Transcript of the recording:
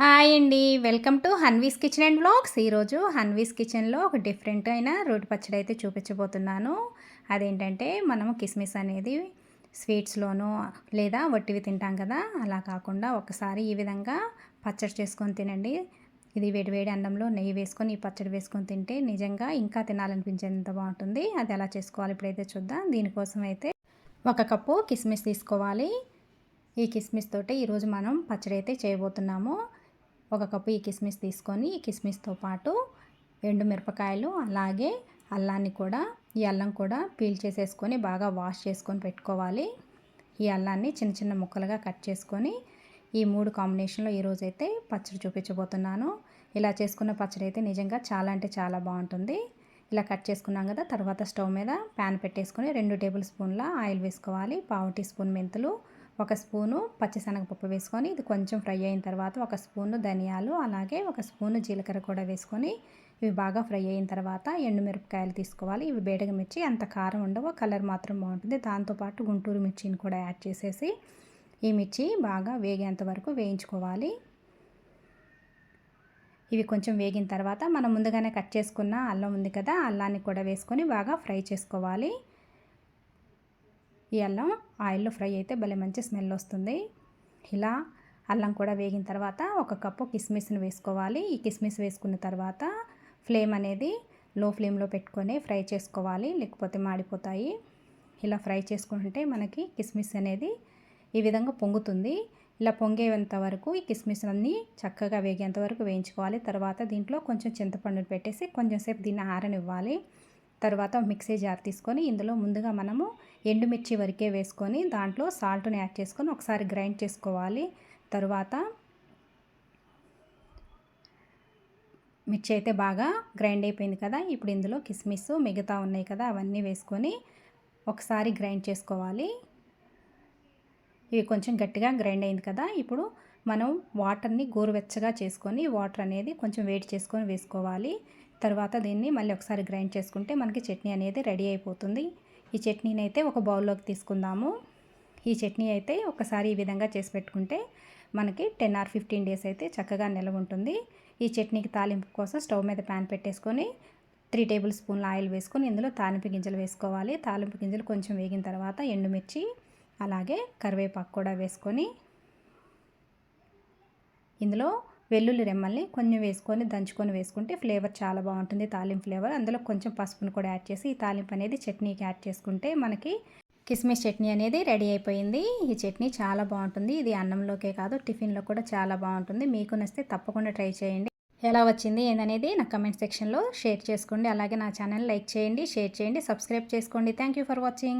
Hi అండి. Welcome to Hanvis kitchen and blogs ఈరోజు హన్వీస్ కిచెన్లో ఒక డిఫరెంట్ అయిన రోటి పచ్చడి అయితే చూపించబోతున్నాను. అదేంటంటే మనము కిస్మిస్ అనేది స్వీట్స్లోనూ లేదా వట్టివి తింటాం కదా అలా కాకుండా ఒకసారి ఈ విధంగా పచ్చడి చేసుకొని తినండి. ఇది వేడి వేడి అన్నంలో నెయ్యి వేసుకొని ఈ పచ్చడి వేసుకొని తింటే నిజంగా ఇంకా తినాలనిపించేంత బాగుంటుంది. అది ఎలా చేసుకోవాలి ఇప్పుడైతే చూద్దాం. దీనికోసం అయితే ఒక కప్పు కిస్మిస్ తీసుకోవాలి. ఈ కిస్మిస్ తోటి ఈరోజు మనం పచ్చడి అయితే చేయబోతున్నాము. ఒక కప్పు ఈ కిస్మిస్ తీసుకొని ఈ కిస్మిస్తో పాటు ఎండు మిరపకాయలు అలాగే అల్లాన్ని కూడా ఈ అల్లం కూడా పీల్ చేసేసుకొని బాగా వాష్ చేసుకొని పెట్టుకోవాలి. ఈ అల్లాన్ని చిన్న చిన్న ముక్కలుగా కట్ చేసుకొని ఈ మూడు కాంబినేషన్లో ఈరోజైతే పచ్చడి చూపించబోతున్నాను. ఇలా చేసుకున్న పచ్చడి అయితే నిజంగా చాలా అంటే చాలా బాగుంటుంది. ఇలా కట్ చేసుకున్నాం కదా తర్వాత స్టవ్ మీద ప్యాన్ పెట్టేసుకొని రెండు టేబుల్ స్పూన్ల ఆయిల్ వేసుకోవాలి. పావు టీ స్పూన్ మెంతులు ఒక స్పూను పచ్చిశనగపప్పు వేసుకొని ఇది కొంచెం ఫ్రై అయిన తర్వాత ఒక స్పూను ధనియాలు అలాగే ఒక స్పూను జీలకర్ర కూడా వేసుకొని ఇవి బాగా ఫ్రై అయిన తర్వాత ఎండుమిరపకాయలు తీసుకోవాలి. ఇవి బేడగ మిర్చి అంత కారం ఉండవు కలర్ మాత్రం బాగుంటుంది. దాంతోపాటు గుంటూరు మిర్చిని కూడా యాడ్ చేసేసి ఈ మిర్చి బాగా వేగేంత వరకు వేయించుకోవాలి. ఇవి కొంచెం వేగిన తర్వాత మనం ముందుగానే కట్ చేసుకున్న అల్లం ఉంది కదా అల్లాన్ని కూడా వేసుకొని బాగా ఫ్రై చేసుకోవాలి. ఈ అల్లం ఆయిల్లో ఫ్రై అయితే భలే మంచి స్మెల్ వస్తుంది. ఇలా అల్లం కూడా వేగిన తర్వాత ఒక కప్పు కిస్మిస్ని వేసుకోవాలి. ఈ కిస్మిస్ వేసుకున్న తర్వాత ఫ్లేమ్ అనేది లో ఫ్లేమ్లో పెట్టుకొని ఫ్రై చేసుకోవాలి. లేకపోతే మాడిపోతాయి. ఇలా ఫ్రై చేసుకుంటే మనకి కిస్మిస్ అనేది ఈ విధంగా పొంగుతుంది. ఇలా పొంగేంత వరకు ఈ కిస్మిస్ అన్నీ చక్కగా వేగేంత వరకు వేయించుకోవాలి. తర్వాత దీంట్లో కొంచెం చింతపండుని పెట్టేసి కొంచెం సేపు దీన్ని ఆరనివ్వాలి. తర్వాత మిక్సీ జార్ తీసుకొని ఇందులో ముందుగా మనము ఎండుమిర్చి వరకే వేసుకొని దాంట్లో సాల్ట్ని యాడ్ చేసుకొని ఒకసారి గ్రైండ్ చేసుకోవాలి. తరువాత మిర్చి అయితే బాగా గ్రైండ్ అయిపోయింది కదా ఇప్పుడు ఇందులో కిస్మిస్ మిగతా ఉన్నాయి కదా అవన్నీ వేసుకొని ఒకసారి గ్రైండ్ చేసుకోవాలి. ఇవి కొంచెం గట్టిగా గ్రైండ్ అయింది కదా ఇప్పుడు మనం వాటర్ని గోరువెచ్చగా చేసుకొని వాటర్ అనేది కొంచెం వేడి చేసుకొని వేసుకోవాలి. తర్వాత దీన్ని మళ్ళీ ఒకసారి గ్రైండ్ చేసుకుంటే మనకి చట్నీ అనేది రెడీ అయిపోతుంది. ఈ చట్నీని అయితే ఒక బౌల్లోకి తీసుకుందాము. ఈ చట్నీ అయితే ఒకసారి ఈ విధంగా చేసి పెట్టుకుంటే మనకి టెన్ ఆర్ ఫిఫ్టీన్ డేస్ అయితే చక్కగా నిలవ ఉంటుంది. ఈ చట్నీకి తాలింపు కోసం స్టవ్ మీద ప్యాన్ పెట్టేసుకొని త్రీ టేబుల్ స్పూన్ల ఆయిల్ వేసుకొని ఇందులో తాలింపు గింజలు వేసుకోవాలి. తాలింపు గింజలు కొంచెం వేగిన తర్వాత ఎండుమిర్చి అలాగే కరివేపాకు కూడా వేసుకొని ఇందులో వెల్లుల్లి రెమ్మల్ని కొంచెం వేసుకొని దంచుకొని వేసుకుంటే ఫ్లేవర్ చాలా బాగుంటుంది తాలింపు ఫ్లేవర్. అందులో కొంచెం పసుపును కూడా యాడ్ చేసి ఈ తాలింపు అనేది చట్నీకి యాడ్ చేసుకుంటే మనకి కిస్మిస్ చట్నీ అనేది రెడీ అయిపోయింది. ఈ చట్నీ చాలా బాగుంటుంది. ఇది అన్నంలోకే కాదు టిఫిన్లో కూడా చాలా బాగుంటుంది. మీకు నచ్చితే తప్పకుండా ట్రై చేయండి. ఎలా వచ్చింది ఏందనేది నా కమెంట్ సెక్షన్లో షేర్ చేసుకోండి. అలాగే నా ఛానల్ లైక్ చేయండి షేర్ చేయండి సబ్స్క్రైబ్ చేసుకోండి. Thank for watching.